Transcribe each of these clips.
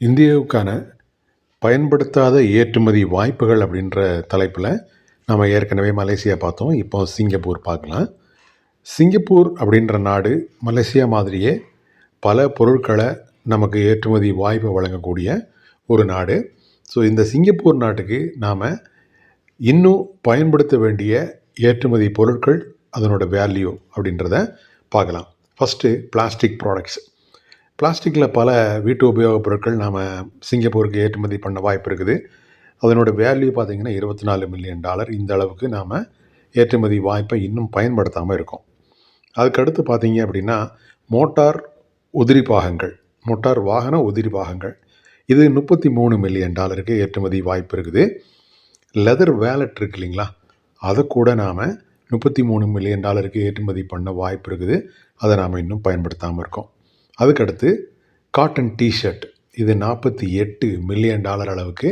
இந்தியாவுக்கான பயன்படுத்தாத ஏற்றுமதி வாய்ப்புகள் அப்படின்ற தலைப்பில் நம்ம ஏற்கனவே மலேசியா பார்த்தோம். இப்போ சிங்கப்பூர் பார்க்கலாம். சிங்கப்பூர் அப்படின்ற நாடு மலேசியா மாதிரியே பல பொருட்களை நமக்கு ஏற்றுமதி வாய்ப்பை வழங்கக்கூடிய ஒரு நாடு. ஸோ இந்த சிங்கப்பூர் நாட்டுக்கு நாம் இன்னும் பயன்படுத்த வேண்டிய ஏற்றுமதி பொருட்கள் அதனோட வேல்யூ அப்படின்றத பார்க்கலாம். ஃபஸ்ட்டு பிளாஸ்டிக் ப்ராடக்ட்ஸ் பிளாஸ்டிக்கில் பல வீட்டு உபயோகப் பொருட்கள் நாம் சிங்கப்பூருக்கு ஏற்றுமதி பண்ண வாய்ப்பு இருக்குது. அதனோட வேல்யூ பார்த்திங்கன்னா இருபத்தி நாலு மில்லியன் டாலர் இந்த அளவுக்கு நாம் ஏற்றுமதி வாய்ப்பை இன்னும் பயன்படுத்தாமல் இருக்கோம். அதுக்கடுத்து பார்த்தீங்க அப்படின்னா மோட்டார் உதிரி பாகங்கள். மோட்டார் வாகன உதிரி பாகங்கள். இது முப்பத்தி மூணு மில்லியன் டாலருக்கு ஏற்றுமதி வாய்ப்பு இருக்குது. லெதர் வேலட் இருக்கு இல்லைங்களா? அதை கூட நாம் முப்பத்தி மூணு மில்லியன் டாலருக்கு ஏற்றுமதி பண்ண வாய்ப்பு இருக்குது. அதை நாம் இன்னும் பயன்படுத்தாமல் இருக்கோம். அதுக்கடுத்து காட்டன் டிஷர்ட் இது நாற்பத்தி எட்டு மில்லியன் டாலர் அளவுக்கு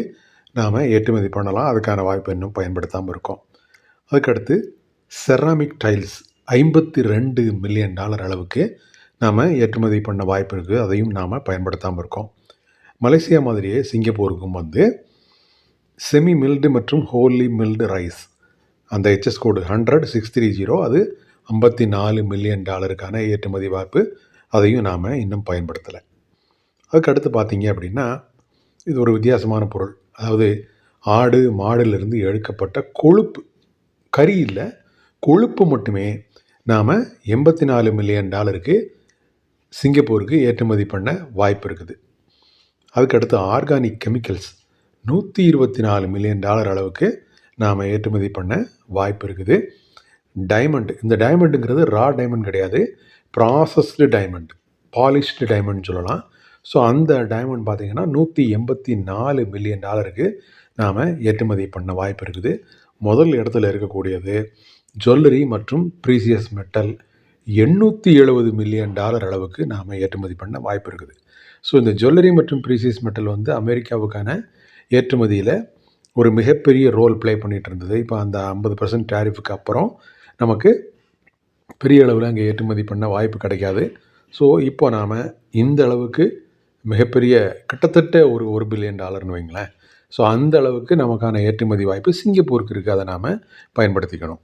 நாம் ஏற்றுமதி பண்ணலாம். அதுக்கான வாய்ப்பு இன்னும் பயன்படுத்தாமல் இருக்கோம். அதுக்கடுத்து செராமிக் டைல்ஸ் ஐம்பத்தி ரெண்டு மில்லியன் டாலர் அளவுக்கு நாம் ஏற்றுமதி பண்ண வாய்ப்பு இருக்குது அதையும் நாம் பயன்படுத்தாமல் இருக்கோம். மலேசியா மாதிரியே சிங்கப்பூருக்கும் வந்து செமி மில்டு மற்றும் ஹோலி மில்டு ரைஸ் அந்த HS code hundred six three zero அது ஐம்பத்தி நாலு மில்லியன் டாலருக்கான ஏற்றுமதி வாய்ப்பு அதையும் நாம் இன்னும் பயன்படுத்தலை. அதுக்கு அடுத்து பார்த்தீங்க அப்படின்னா இது ஒரு வித்தியாசமான பொருள். அதாவது ஆடு மாடுலேருந்து எடுக்கப்பட்ட கொழுப்பு. கறி இல்லை கொழுப்பு மட்டுமே. நாம் எண்பத்தி நாலு மில்லியன் டாலருக்கு சிங்கப்பூருக்கு ஏற்றுமதி பண்ண வாய்ப்பு இருக்குது. அதுக்கடுத்து ஆர்கானிக் கெமிக்கல்ஸ். நூற்றி இருபத்தி நாலு மில்லியன் டாலர் அளவுக்கு நாம் ஏற்றுமதி பண்ண வாய்ப்பு இருக்குது. டைமண்ட் இந்த டைமண்டுங்கிறது ரா டைமண்ட் கிடையாது. ப்ராசஸ்டு டைமண்ட் பாலிஷ்டு டைமண்ட் சொல்லலாம். ஸோ அந்த டைமண்ட் பார்த்திங்கன்னா நூற்றி எண்பத்தி நாலு மில்லியன் டாலருக்கு நாம் ஏற்றுமதி பண்ண வாய்ப்பு இருக்குது. முதல் இடத்துல இருக்கக்கூடியது ஜுவல்லரி மற்றும் ப்ரீசியஸ் மெட்டல் எண்ணூற்றி எழுபது மில்லியன் டாலர் அளவுக்கு நாம் ஏற்றுமதி பண்ண வாய்ப்பு இருக்குது. ஸோ இந்த ஜுவல்லரி மற்றும் ப்ரீசியஸ் மெட்டல் வந்து அமெரிக்காவுக்கான ஏற்றுமதியில் ஒரு மிகப்பெரிய ரோல் ப்ளே பண்ணிகிட்டு இருந்தது. இப்போ அந்த ஐம்பது பர்சன்ட் டேரிஃபுக்கு அப்புறம் நமக்கு பெரிய அளவில் அங்கே ஏற்றுமதி பண்ண வாய்ப்பு கிடைக்காது. ஸோ இப்போ நாம் இந்த அளவுக்கு மிகப்பெரிய கிட்டத்தட்ட ஒரு ஒரு பில்லியன் டாலர்னு வைங்களேன். ஸோ அந்த அளவுக்கு நமக்கான ஏற்றுமதி வாய்ப்பு சிங்கப்பூருக்கு இருக்குது அதை நாம் பயன்படுத்திக்கணும்.